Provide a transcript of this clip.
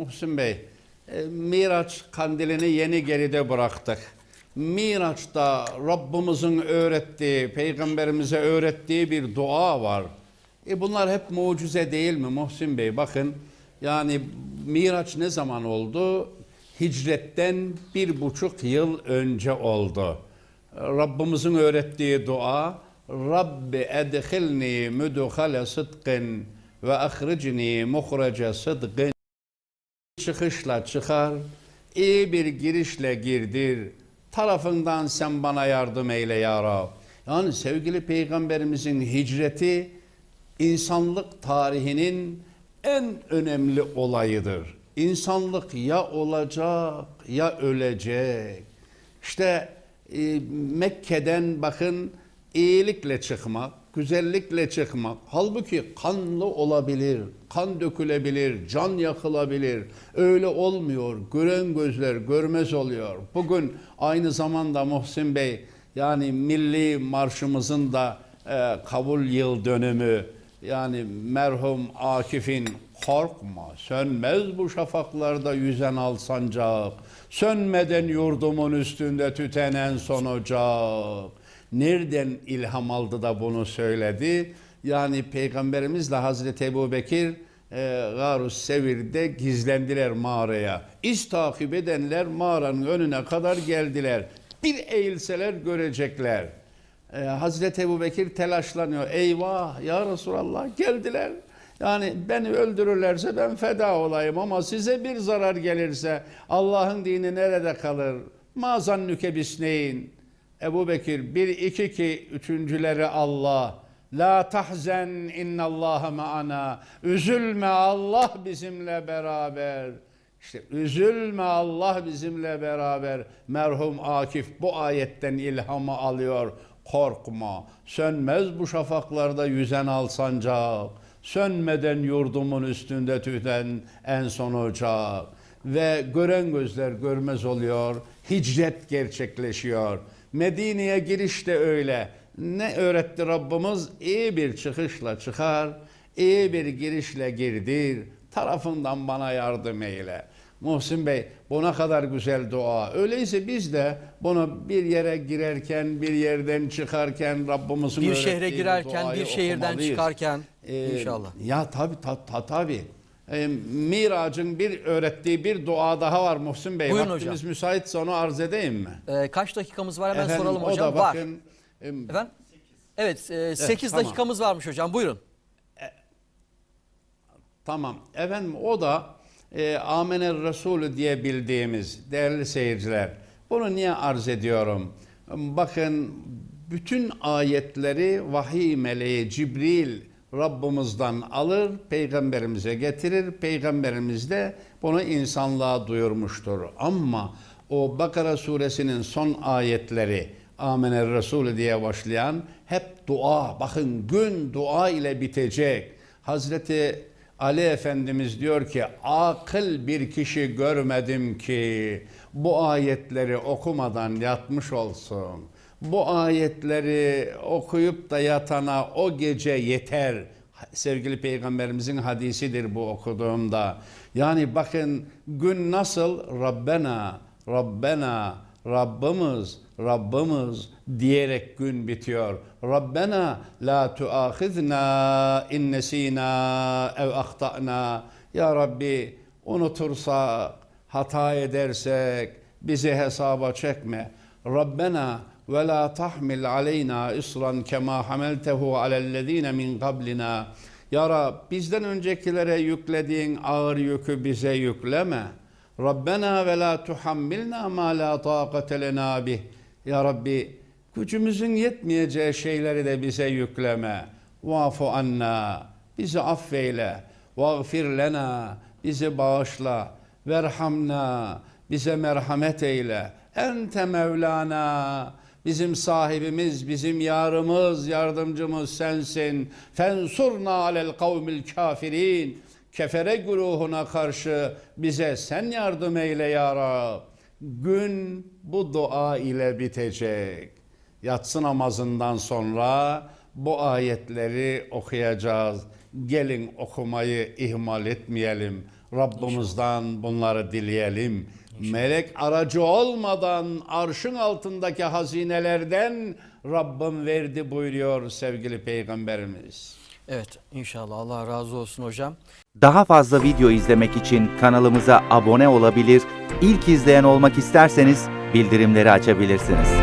Muhsin Bey, e, Miraç kandilini yeni geride bıraktık. Miraç'ta Rabbimizin öğrettiği, Peygamberimize öğrettiği bir dua var. E bunlar hep mucize değil mi Muhsin Bey? Bakın yani Miraç ne zaman oldu? Hicretten bir buçuk yıl önce oldu. Rabbimizin öğrettiği dua Rabbi edhilni müdhale sıdkın ve ahricni muhrece sıdkın çıkışla çıkar, iyi bir girişle girdir. Tarafından sen bana yardım eyle ya Rab. Yani sevgili peygamberimizin hicreti insanlık tarihinin en önemli olayıdır. İnsanlık ya olacak ya ölecek. İşte e, Mekke'den bakın iyilikle çıkmak, güzellikle çıkmak. Halbuki kanlı olabilir, kan dökülebilir, can yakılabilir. Öyle olmuyor. Gören gözler görmez oluyor. Bugün aynı zamanda Muhsin Bey yani milli marşımızın da e, kabul yıl dönümü yani merhum Akif'in korkma sönmez bu şafaklarda yüzen al sancak sönmeden yurdumun üstünde tütenen son ocak nereden ilham aldı da bunu söyledi yani peygamberimizle Hazreti Ebu Bekir e, Garus Sevir'de gizlendiler mağaraya iz takip edenler mağaranın önüne kadar geldiler bir eğilseler görecekler ee, Hazreti Ebu Bekir telaşlanıyor. Eyvah ya Resulallah geldiler. Yani beni öldürürlerse ben feda olayım ama size bir zarar gelirse Allah'ın dini nerede kalır? Mazan nükebisneyin. Ebu Bekir bir iki ki üçüncüleri Allah. La tahzen innallaha ma'ana. Üzülme Allah bizimle beraber. İşte üzülme Allah bizimle beraber. Merhum Akif bu ayetten ilhamı alıyor. Korkma, sönmez bu şafaklarda yüzen al sancak. Sönmeden yurdumun üstünde tüten en son ocak. Ve gören gözler görmez oluyor. Hicret gerçekleşiyor. Medine'ye giriş de öyle. Ne öğretti Rabbimiz? İyi bir çıkışla çıkar, iyi bir girişle girdir. Tarafından bana yardım eyle. Muhsin Bey bu ne kadar güzel dua. Öyleyse biz de bunu bir yere girerken, bir yerden çıkarken Rabbimizin Bir şehre girerken, bir şehirden okumalıyız. çıkarken Ee, inşallah. Ya tabi ta, ta, tabi. Ee, Mirac'ın bir öğrettiği bir dua daha var Muhsin Bey. Buyurun Vaktimiz hocam. müsaitse onu arz edeyim mi? Ee, kaç dakikamız var hemen Efendim, soralım o hocam. da var. bakın, em, Efendim? Evet, e, 8 tamam. dakikamız varmış hocam. Buyurun. Tamam. Efendim o da e, Amener Resulü diye bildiğimiz değerli seyirciler. Bunu niye arz ediyorum? Bakın bütün ayetleri vahiy meleği Cibril Rabbimizden alır, peygamberimize getirir. Peygamberimiz de bunu insanlığa duyurmuştur. Ama o Bakara suresinin son ayetleri Amener Resulü diye başlayan hep dua. Bakın gün dua ile bitecek. Hazreti Ali Efendimiz diyor ki akıl bir kişi görmedim ki bu ayetleri okumadan yatmış olsun. Bu ayetleri okuyup da yatana o gece yeter. Sevgili peygamberimizin hadisidir bu okuduğumda. Yani bakın gün nasıl Rabbena, Rabbena, Rabbimiz, Rabbimiz diyerek gün bitiyor. Rabbena la tuahizna in nesina ev ahtana. Ya Rabbi unutursak, hata edersek bizi hesaba çekme. Rabbena ve la tahmil aleyna isran kema hameltehu alellezine min qablina. Ya Rab bizden öncekilere yüklediğin ağır yükü bize yükleme. Rabbena ve la tuhammilna ma la taqate lena bih. Ya Rabbi gücümüzün yetmeyeceği şeyleri de bize yükleme. Vafu anna. Bizi affeyle. Vagfir lena. Bizi bağışla. Verhamna. Bize merhamet eyle. Ente Mevlana. Bizim sahibimiz, bizim yarımız, yardımcımız sensin. Fensurna alel kavmil kafirin. Kefere güruhuna karşı bize sen yardım eyle ya Rab. Gün bu dua ile bitecek. Yatsı namazından sonra bu ayetleri okuyacağız. Gelin okumayı ihmal etmeyelim. Rabbimizden bunları dileyelim. Melek aracı olmadan arşın altındaki hazinelerden Rabbim verdi buyuruyor sevgili peygamberimiz. Evet inşallah Allah razı olsun hocam. Daha fazla video izlemek için kanalımıza abone olabilir, ilk izleyen olmak isterseniz bildirimleri açabilirsiniz.